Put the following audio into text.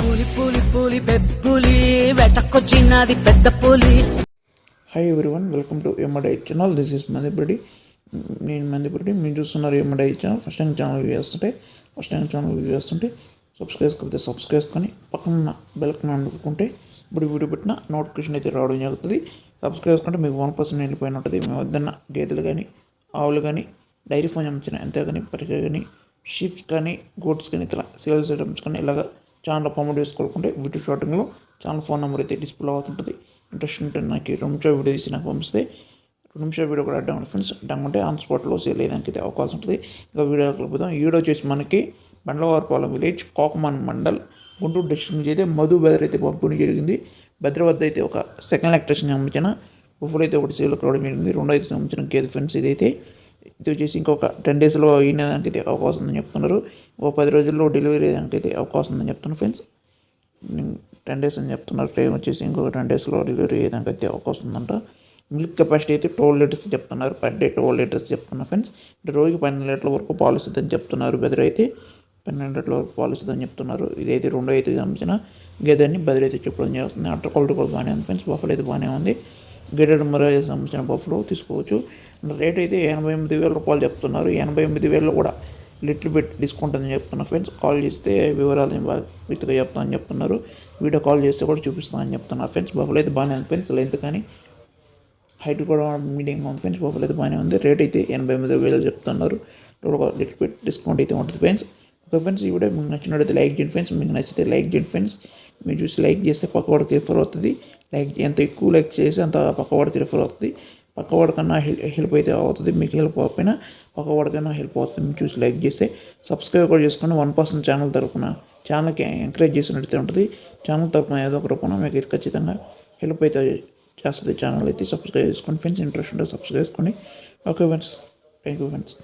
పులి పులి పులి బెబ్బులి వెటకొచ్చినది పెద్ద పులి. హాయ్ ఎవ్రీవన్ వెల్కమ్ టు ఎమ్మడై ఛానల్ దిస్ ఇస్ మందిపడి నేను మందిపడి మీరు చూస్తున్నారు ఎమ్మడై channel first time channel view చేస్తుంటే ఫస్ట్ టైం ఛానల్ వ్యూ చేస్తుంటే సబ్స్క్రైబ్ కలిపితే సబ్స్క్రైబ్ చేసుకొని పక్కన ఉన్న అనుకుంటే ఇప్పుడు వీడియో పెట్టిన నోటిఫికేషన్ అయితే రావడం జరుగుతుంది. సబ్స్క్రైబ్ చేసుకుంటే మీకు వన్ పర్సెంట్ వెళ్ళిపోయిన ఉంటుంది. మేము వద్దన్న గేదెలు కానీ ఆవులు కానీ డైరీ ఫామ్ అమ్మించిన ఎంత కానీ పరిచయ కానీ షీప్స్ కానీ గోడ్స్ కానీ ఇట్లా సేల్స్ ఐటమ్స్ కానీ ఇలాగా ఛానల్ ప్రమోట్ చేసుకోవాలనుకుంటే వీడియో షార్టింగ్లో ఛానల్ ఫోన్ నెంబర్ అయితే డిస్ప్లే అవుతుంటుంది. ఇంట్రెస్ట్ ఉంటే నాకు రెండు నిమిషాలు వీడియో తీసి నాకు పంపిస్తే రెండు నిమిషాల వీడియో కూడా అడ్డం ఫ్రెండ్స్ అడ్డం ఉంటే ఆన్ స్పాట్లో సేల్ అయ్యేదానికి అయితే అవకాశం ఉంటుంది. ఇంకా వీడియో కలుపుదాం ఈ వీడియో వచ్చేసి మనకి బండ్లవారిపాలెం విలేజ్ కోకమాన్ మండల్ గుంటూరు డిస్ట్రిక్ట్ నుంచి అయితే మధు బెదర్ అయితే పంపిణీ జరిగింది. బెదర్ వద్ద అయితే ఒక సెకండ్ ఎలక్ట్రిషన్ సంబంధించిన బుఫులు అయితే ఒకటి సేల్ రావడం జరిగింది. రెండో అయితే సంబంధించిన గేదె ఫ్రెండ్స్ ఇదైతే ఇది వచ్చేసి ఇంకొక టెన్ డేస్లో అయినదానికి అయితే అవకాశం ఉందని చెప్తున్నారు. ఇంకో పది రోజుల్లో డెలివరీ అయ్యేదానికి అయితే అవకాశం ఉందని చెప్తున్నారు ఫ్రెండ్స్ టెన్ డేస్ అని చెప్తున్నారు. టైం వచ్చేసి ఇంకొక టెన్ డేస్లో డెలివరీ అయ్యేదానికి అయితే అవకాశం ఉందంట. మిల్క్ కెపాసిటీ అయితే టోల్ లీటర్స్ చెప్తున్నారు. పర్ డే టోల్ లీటర్స్ చెప్తున్నారు ఫ్రెండ్స్ అంటే రోజుకి పన్నెండు లీటర్ల వరకు పాలు ఇస్తుందని చెప్తున్నారు బెదర్ అయితే. పన్నెండు లీటర్ల వరకు పాలు ఇస్తుందని చెప్తున్నారు. ఇదైతే రెండో అయితే సంబంధించిన గేదెని బెదర్ అయితే చెప్పడం జరుగుతుంది అట్టర్ క్వాలిటీ కూడా బాగానే ఉంది ఫ్రెండ్స్ బఫల్ అయితే బాగానే ఉంది. గేడెడ్ మరో సంబంధించిన బఫ్లో తీసుకోవచ్చు. రేట్ అయితే ఎనభై ఎనిమిది వేల రూపాయలు చెప్తున్నారు. ఎనభై ఎనిమిది వేలు కూడా లిటిల్ బిట్ డిస్కౌంట్ అని చెప్తున్నారు. ఫ్రెండ్స్ కాల్ చేస్తే వివరాలు బాగా విత్తుగా చెప్తానని చెప్తున్నారు. వీడియో కాల్ చేస్తే కూడా చూపిస్తానని చెప్తున్నారు. ఫ్రెండ్స్ బఫల్ అయితే బాగానే ఉంది ఫ్రెండ్స్ లెంత్ కానీ హైట్ కూడా మీడియంగా ఉంది ఫ్రెండ్స్ బఫల్ అయితే బాగానే ఉంది. రేట్ అయితే ఎనభై ఎనిమిది వేలు చెప్తున్నారు. లిటిల్ బిట్ డిస్కౌంట్ అయితే ఉంటుంది ఫ్రెండ్స్. ఓకే ఫ్రెండ్స్ ఈ వీడియో మీకు నచ్చినట్టయితే లైక్ చేయండి ఫ్రెండ్స్. మీకు నచ్చితే లైక్ చేయండి ఫ్రెండ్స్. మీరు చూసి లైక్ చేస్తే పక్కవాడికి రిఫర్ అవుతుంది. లైక్ ఎంత ఎక్కువ లైక్ చేస్తే అంత పక్కవాడికి రిఫర్ అవుతుంది. పక్కవాడికన్నా హెల్ప్ హెల్ప్ అయితే అవుతుంది. మీకు హెల్ప్ అవ్వకపోయినా పక్కవాడికైనా హెల్ప్ అవుతుంది. మీరు చూసి లైక్ చేస్తే సబ్స్క్రైబ్ కూడా చేసుకుని వన్ పర్సెంట్ ఛానల్ తరపున ఛానల్కి ఎంకరేజ్ చేసినట్టు ఉంటుంది. ఛానల్ తరపున ఏదో ఒక రూపంలో మీకు అయితే ఖచ్చితంగా హెల్ప్ అయితే చేస్తుంది. ఛానల్ అయితే సబ్స్క్రైబ్ చేసుకోండి ఫ్రెండ్స్ ఇంట్రెస్ట్ ఉంటే సబ్స్క్రైబ్ చేసుకోండి okay friends. Thank you friends.